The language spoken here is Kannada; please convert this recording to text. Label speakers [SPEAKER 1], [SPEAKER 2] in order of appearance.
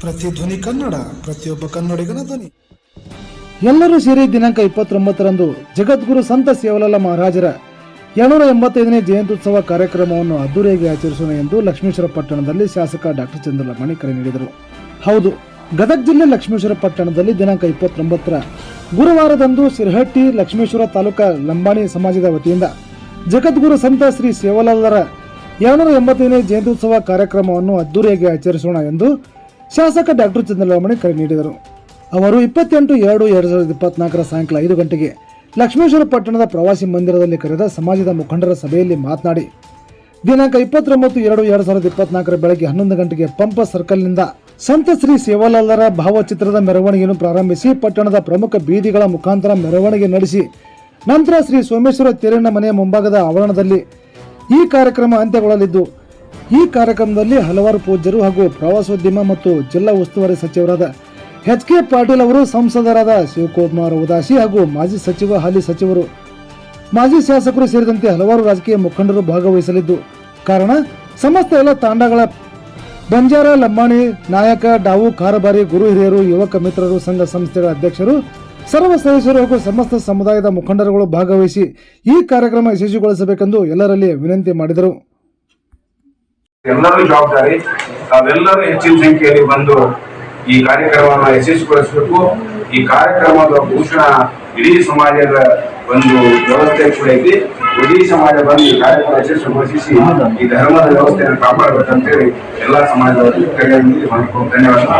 [SPEAKER 1] ಧ್ವನಿ ಕನ್ನಡ, ಪ್ರತಿಯೊಬ್ಬ ಕನ್ನಡಿಗನ ಧ್ವನಿ.
[SPEAKER 2] ಎಲ್ಲರೂ ಸೇರಿ ದಿನಾಂಕ ಇಪ್ಪತ್ತೊಂಬತ್ತರಂದು ಜಗದ್ಗುರು ಸಂತ ಸೇವಲಾಲ ಮಹಾರಾಜರ ಎರಡುನೂರ ಎಂಬತ್ತೈದನೇ ಜಯಂತ್ಯುತ್ಸವ ಕಾರ್ಯಕ್ರಮವನ್ನು ಅದ್ದೂರಿಯಾಗಿ ಆಚರಿಸೋಣ ಎಂದು ಲಕ್ಷ್ಮೇಶ್ವರ ಪಟ್ಟಣದಲ್ಲಿ ಶಾಸಕ ಡಾಕ್ಟರ್ ಚಂದ್ರಲಮಣಿ ಕರೆ ನೀಡಿದರು. ಹೌದು, ಗದಗ ಜಿಲ್ಲೆ ಲಕ್ಷ್ಮೇಶ್ವರ ಪಟ್ಟಣದಲ್ಲಿ ದಿನಾಂಕ ಇಪ್ಪತ್ತೊಂಬತ್ತರ ಗುರುವಾರದಂದು ಸಿರಹಟ್ಟಿ ಲಕ್ಷ್ಮೇಶ್ವರ ತಾಲೂಕಾ ಲಂಬಾಣಿ ಸಮಾಜದ ವತಿಯಿಂದ ಜಗದ್ಗುರು ಸಂತ ಶ್ರೀ ಸೇವಲಾಲರ ಎರಡುನೂರ ಎಂಬತ್ತೈದನೇ ಜಯಂತ್ಯುತ್ಸವ ಕಾರ್ಯಕ್ರಮವನ್ನು ಅದ್ದೂರಿಯಾಗಿ ಆಚರಿಸೋಣ ಎಂದು ಶಾಸಕ ಡಾಕ್ಟರ್ ಚಂದ್ರಲಮಣಿ ಕರೆ ನೀಡಿದರು. ಅವರು ಇಪ್ಪತ್ತೆಂಟು ಎರಡು ಎರಡು ಸಾವಿರದ ಇಪ್ಪತ್ನಾಲ್ಕರ ಸಾಯಂಕಾಲ ಐದು ಗಂಟೆಗೆ ಲಕ್ಷ್ಮೇಶ್ವರ ಪಟ್ಟಣದ ಪ್ರವಾಸಿ ಮಂದಿರದಲ್ಲಿ ಕರೆದ ಸಮಾಜದ ಮುಖಂಡರ ಸಭೆಯಲ್ಲಿ ಮಾತನಾಡಿ, ದಿನಾಂಕ ಇಪ್ಪತ್ತೊಂಬತ್ತು ಎರಡು ಎರಡು ಸಾವಿರದ ಇಪ್ಪತ್ನಾಲ್ಕರ ಬೆಳಗ್ಗೆ ಹನ್ನೊಂದು ಗಂಟೆಗೆ ಪಂಪ ಸರ್ಕಲ್ನಿಂದ ಸಂತ ಶ್ರೀ ಸೇವಾಲಾಲರ ಭಾವಚಿತ್ರದ ಮೆರವಣಿಗೆಯನ್ನು ಪ್ರಾರಂಭಿಸಿ ಪಟ್ಟಣದ ಪ್ರಮುಖ ಬೀದಿಗಳ ಮುಖಾಂತರ ಮೆರವಣಿಗೆ ನಡೆಸಿ, ನಂತರ ಶ್ರೀ ಸೋಮೇಶ್ವರ ತೇರಣ್ಣ ಮನೆಯ ಮುಂಭಾಗದ ಆವರಣದಲ್ಲಿ ಈ ಕಾರ್ಯಕ್ರಮ ಅಂತ್ಯಗೊಳ್ಳಲಿದ್ದು ಈ ಕಾರ್ಯಕ್ರಮದಲ್ಲಿ ಹಲವಾರು ಪೂಜ್ಯರು ಹಾಗೂ ಪ್ರವಾಸೋದ್ಯಮ ಮತ್ತು ಜಿಲ್ಲಾ ಉಸ್ತುವಾರಿ ಸಚಿವರಾದ ಎಚ್ ಕೆ ಪಾಟೀಲ್ ಅವರು ಸಂಸದರಾದ ಶಿವಕುಮಾರ್ ಉದಾಸಿ ಹಾಗೂ ಮಾಜಿ ಸಚಿವ ಹಾಲಿ ಸಚಿವರು. ಮಾಜಿ ಶಾಸಕರು ಸೇರಿದಂತೆ ಹಲವಾರು ರಾಜಕೀಯ ಮುಖಂಡರು ಭಾಗವಹಿಸಲಿದ್ದು, ಕಾರಣ ಸಮಸ್ತ ಎಲ್ಲ ತಾಂಡಗಳ ಬಂಜಾರ, ಲಂಬಾಣಿ, ನಾಯಕ, ಡಾವು, ಕಾರಬಾರಿ, ಗುರು ಹಿರಿಯರು, ಯುವಕ ಮಿತ್ರರು, ಸಂಘ ಸಂಸ್ಥೆಗಳ ಅಧ್ಯಕ್ಷರು, ಸರ್ವ ಸದಸ್ಯರು ಹಾಗೂ ಸಮಸ್ತ ಸಮುದಾಯದ ಮುಖಂಡರುಗಳು ಭಾಗವಹಿಸಿ ಈ ಕಾರ್ಯಕ್ರಮ ಯಶಸ್ವಿಗೊಳಿಸಬೇಕೆಂದು ಎಲ್ಲರಲ್ಲಿ ವಿನಂತಿ ಮಾಡಿದರು.
[SPEAKER 3] ಎಲ್ಲರೂ ಜವಾಬ್ದಾರಿ. ತಾವೆಲ್ಲರೂ ಹೆಚ್ಚಿನ ಸಂಖ್ಯೆಯಲ್ಲಿ ಬಂದು ಈ ಕಾರ್ಯಕ್ರಮವನ್ನು ಯಶಸ್ವಿಗೊಳಿಸಬೇಕು. ಈ ಕಾರ್ಯಕ್ರಮದ ಭೂಷಣ ಇಡೀ ಸಮಾಜದ ಒಂದು ವ್ಯವಸ್ಥೆ ಕೂಡ ಐತಿ ಇಡೀ ಸಮಾಜ ಬಂದು ಈ ಕಾರ್ಯಕ್ರಮ ಯಶಸ್ವಿಗೊಳಿಸಿ ಈ ಧರ್ಮದ ವ್ಯವಸ್ಥೆಯನ್ನು ಕಾಪಾಡಬೇಕಂತೇಳಿ ಎಲ್ಲ ಸಮಾಜದ ಧನ್ಯವಾದ.